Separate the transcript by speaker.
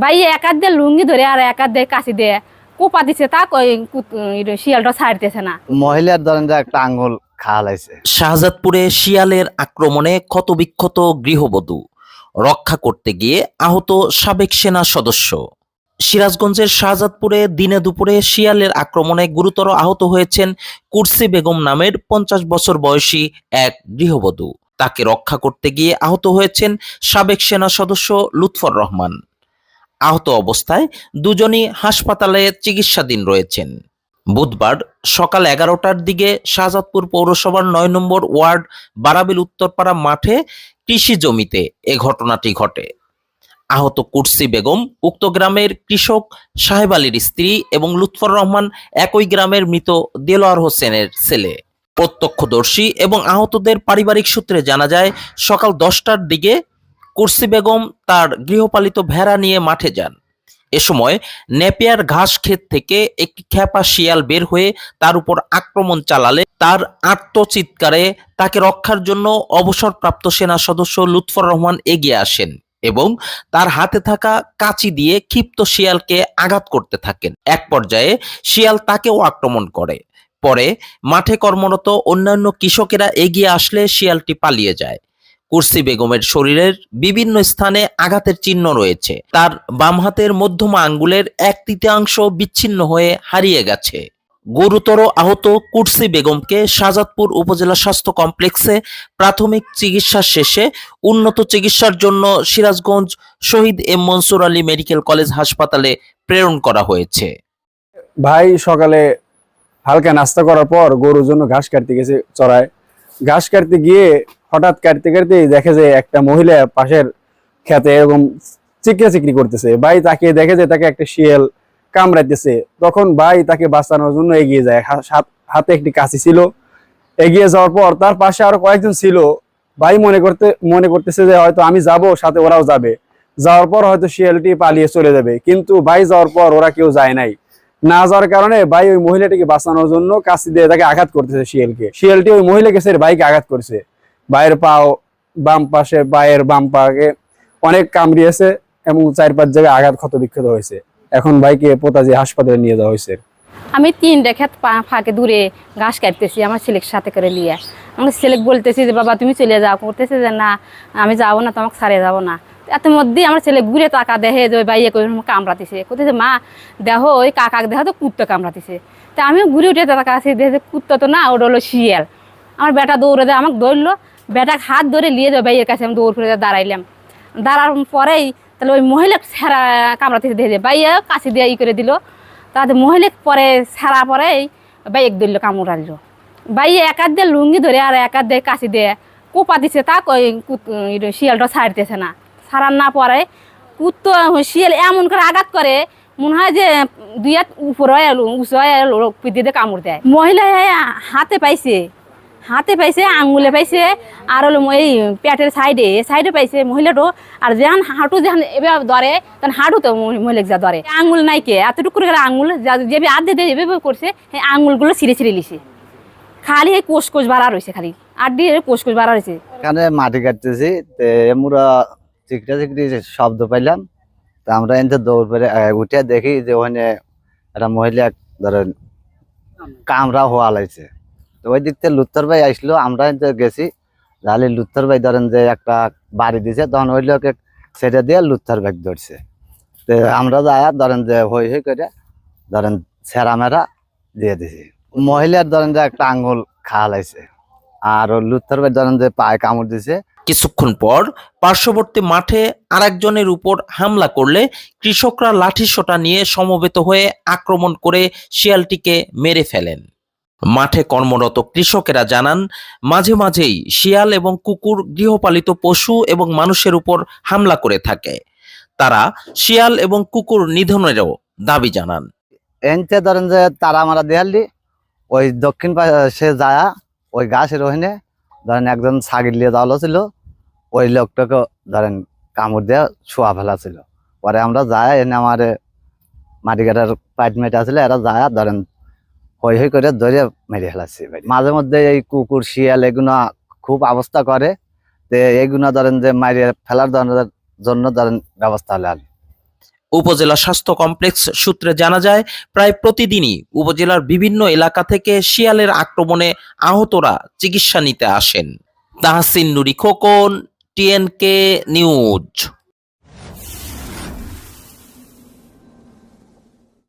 Speaker 1: ভাই এক হাত দিয়ে লুঙ্গি ধরে আর এক হাত দিয়ে কাশি দিয়ে কোপা দিছে তা কই শিয়ালটা ছাড়তেছে না।
Speaker 2: মহিলার ধরেন যে একটা আঙ্গুল খাওয়ালাইছে।
Speaker 3: শাহজাদপুরে শিয়ালের আক্রমণে ক্ষতবিক্ষত গৃহবধূ রক্ষা করতে গিয়ে আহত সাবেক সেনা সদস্য। সিরাজগঞ্জের শাহজাদপুরে দিনে দুপুরে শিয়ালের আক্রমণে গুরুতর আহত হয়েছেন কুরসি বেগম নামের পঞ্চাশ বছর বয়সী এক গৃহবধূ। তাকে রক্ষা করতে গিয়ে আহত হয়েছেন সাবেক সেনা সদস্য লুৎফর রহমান। আহত অবস্থায় দুজনই হাসপাতালে চিকিৎসাধীন রয়েছেন। বুধবার সকাল এগারোটার দিকে শাহজাদপুর পৌরসভার নয় নম্বর ওয়ার্ড বারাবিল উত্তরপাড়া মাঠে কৃষি জমিতে এ ঘটনাটি ঘটে। আহত কুরসি বেগম উক্ত গ্রামের কৃষক সাহেব আলীর স্ত্রী এবং লুৎফর রহমান একই গ্রামের মৃত দেলোয়ার হোসেনের ছেলে। প্রত্যক্ষদর্শী এবং আহতদের পারিবারিক সূত্রে জানা যায়, সকাল দশটার দিকে কুরসি বেগম তার গৃহপালিত ভেড়া নিয়ে মাঠে যান। এ সময় নেপিয়ার ঘাস ক্ষেত থেকে একটি খ্যাপা শিয়াল বের হয়ে তার উপর আক্রমণ চালালে তার আত্মচিৎকারে তাকে রক্ষার জন্য অবসরপ্রাপ্ত সেনা সদস্য লুৎফর রহমান এগিয়ে আসেন এবং তার হাতে থাকা কাঁচি দিয়ে ক্ষিপ্ত শিয়ালকে আঘাত করতে থাকেন। এক পর্যায়ে শিয়াল তাকেও আক্রমণ করে। পরে মাঠে কর্মরত অন্যান্য কৃষকেরা এগিয়ে আসলে শিয়ালটি পালিয়ে যায়। কুরসি বেগমের শরীরের বিভিন্ন স্থানে আঘাতের চিহ্ন রয়েছে। তার বাম হাতের মধ্যমা আঙ্গুলের এক তৃতীয়াংশ বিচ্ছিন্ন হয়ে হারিয়ে গেছে। গুরুতর আহত কুরসি বেগমকে শাহজাদপুর উপজেলা স্বাস্থ্য কমপ্লেক্সে প্রাথমিক চিকিৎসা শেষে উন্নত চিকিৎসার জন্য Sirajganj Shahid M Mansur Ali medical college হাসপাতালে প্রেরণ করা হয়েছে।
Speaker 4: ভাই, সকালে হালকা নাস্তা করার পর গরুর জন্য ঘাস কাটতে গেছে চড়ায়। ঘাস কাটতে গিয়ে হঠাৎ কাটতে কাটতে দেখে যে একটা মহিলা পাশের খেতে এরকম চিকরা চিকরি করতেছে। ভাই তাকে দেখে যে তাকে একটা শিয়াল কামড়াইতেছে। তখন ভাই তাকে বাঁচানোর জন্য এগিয়ে যায়। হাতে একটি কাঁচি ছিল। এগিয়ে যাওয়ার পর তার পাশে আরও কয়েকজন ছিল। ভাই মনে করতে মনে করতেছে যে হয়তো আমি যাব, সাথে ওরাও যাবে। যাওয়ার পর হয়তো শিয়ালটি পালিয়ে চলে যাবে। কিন্তু ভাই যাওয়ার পর ওরা কেউ যায় নাই। না যাওয়ার কারণে ভাই ওই মহিলাটিকে বাঁচানোর জন্য কাশি দিয়ে তাকে আঘাত করতেছে শিয়ালকে। শিয়ালটি ওই মহিলাকে সে বাইকে আঘাত করছে। বাইরের পাও বাম পাশে পায়ের বাম পাকে অনেক কামড়িয়েছে এবং চার পাঁচ জায়গায় আঘাত ক্ষত বিক্ষত হয়েছে। এখন ভাইকে পোতাজি হাসপাতালে নিয়ে যাওয়া হয়েছে।
Speaker 1: আমি তিনটে পা- ফাঁকে দূরে ঘাস কাটতেছি আমার ছেলের সাথে করে নিয়ে। আমার ছেলেকে বলতেছি যে, বাবা, তুমি চলে যাও। করতেছে যে, না, আমি যাব না, তোমাকে ছাড়ে যাব না। এত মধ্যে আমার ছেলে ঘুরে টাকা দেখে যে ওই বাইয়ে করে কামড়াতেছে। কোথায় মা দেহ ওই কাকাক দেহ তো কুত্তো কামড়াতেছে। তা আমি ঘুরে উঠে টাকা আছে দেখে কুত্তো তো না, ওটা হলো শিয়াল। আমার বেটা দৌড়ে দেয়, আমাকে ধরলো, বেটাকে হাত ধরে নিয়ে যাবে বাইয়ের কাছে আমি দৌড় করে দাঁড়াইলাম। দাঁড়ার পরেই তাহলে ওই মহিলা ছেঁড়া কামড়াতেছে দেখে বাইয়ে কাছে দিয়ে ই করে দিল। তাতে মহিলা পরে ছাড়া পরেই বাইক ধরলো কামড়াইল বাইয়ে এক হাত দিয়ে লুঙ্গি ধরে আর এক হাত দিয়ে কাশি দিয়ে কোপা দিছে, তা কুত- শিয়ালটা ছাড়তেছে না। ছাড়ার না পরে কুত্তো শিয়াল এমন করে আঘাত করে, মনে হয় যে দুই হাত উপর হয় উঁচু হয় পিদিতে কামড় দেয়। মহিলা হাতে পাইছে হাতে পাইছে, আঙুলে পাইছে, আর হলো এই পেটের সাইডে সাইডে পাইছে মহিলাটো, আর যেখান হাঁটু যেখান এবার ধরে, তখন হাঁটু তো মহিলা যা ধরে। আঙুল নাই কে, এতটুকু করে গেলে আঙুল, যা- আধ দিয়ে এভাবে করছে সেই আঙুলগুলো ছিঁড়ে ছিঁড়ে লিছে। খালি এই কোষ কোষ বাড়া রয়েছে খালি, আর দিয়ে কোষ কোষ বাড়া রয়েছে।
Speaker 2: এখানে মাটি কাটতেছি আমরা চিকটা চিকটি শব্দ পাইলাম, তা আমরা এনতে দৌড় পেরে উঠে দেখি যে ওখানে একটা মহিলা, ধরেন, কামরা হওয়া লাগছে। তো ওই দিক থেকে লুত্তর ভাই আসলো, আমরা এনতে গেছি। তাহলে লুত্তর ভাই ধরেন যে একটা বাড়ি দিছে, তখন ওই লোকে সেটা দিয়ে লুত্তর ব্যাগ ধরছে। তো আমরা যাই, ধরেন যে হই হই করে, ধরেন ছেঁড়া মেরা দিয়ে দিছি। মহিলার ধরেন যে একটা আঙ্গুল খাওয়া লাগছে। আর লুত্তর ভাই ধরেন যে পায়ে কামড় দিছে
Speaker 3: কিছুক্ষণ পর পার্শ্ববর্তী মাঠে আরেকজনের উপর হামলা করলে কৃষকরা লাঠিসোঁটা নিয়ে সমবেত হয়ে আক্রমণ করে শিয়ালটিকে মেরে ফেলেন। মাঠে কর্মরত কৃষকেরা জানান, মাঝে মাঝেই শিয়াল এবং কুকুর গৃহপালিত পশু এবং মানুষের উপর হামলা করে থাকে। তারা শিয়াল এবং কুকুর নিধনেরও দাবি জানান।
Speaker 2: এনতে ধরেন যে তারা আমরা দেয়ালি ওই দক্ষিণ পাশে যায়, ওই গাছের ওখানে ধরেন একজন ছাগির নিয়ে যাওয়া ছিল। ওই লোকটাকে ধরেন কামড় দিয়ে শোয়া ফেলা ছিল। পরে আমরা যাই, এনে আমার মাটি কাটার পাইট মেটে আসলে এরা যায়, ধরেন হই হই করে ধরে মেরে ফেলাচ্ছি মাঝে মধ্যে এই কুকুর, শিয়াল এগুলো খুব অবস্থা করে যে এইগুলা ধরেন যে মারিয়ে ফেলার জন্য ধরেন ব্যবস্থা হলে
Speaker 3: উপজেলা স্বাস্থ্য কমপ্লেক্স সূত্রে জানা যায়, প্রায় প্রতিদিনই উপজেলার বিভিন্ন এলাকা থেকে শিয়ালের আক্রমণে আহতরা চিকিৎসা নিতে আসেন। Tahsin Nuri Khokon TNK news.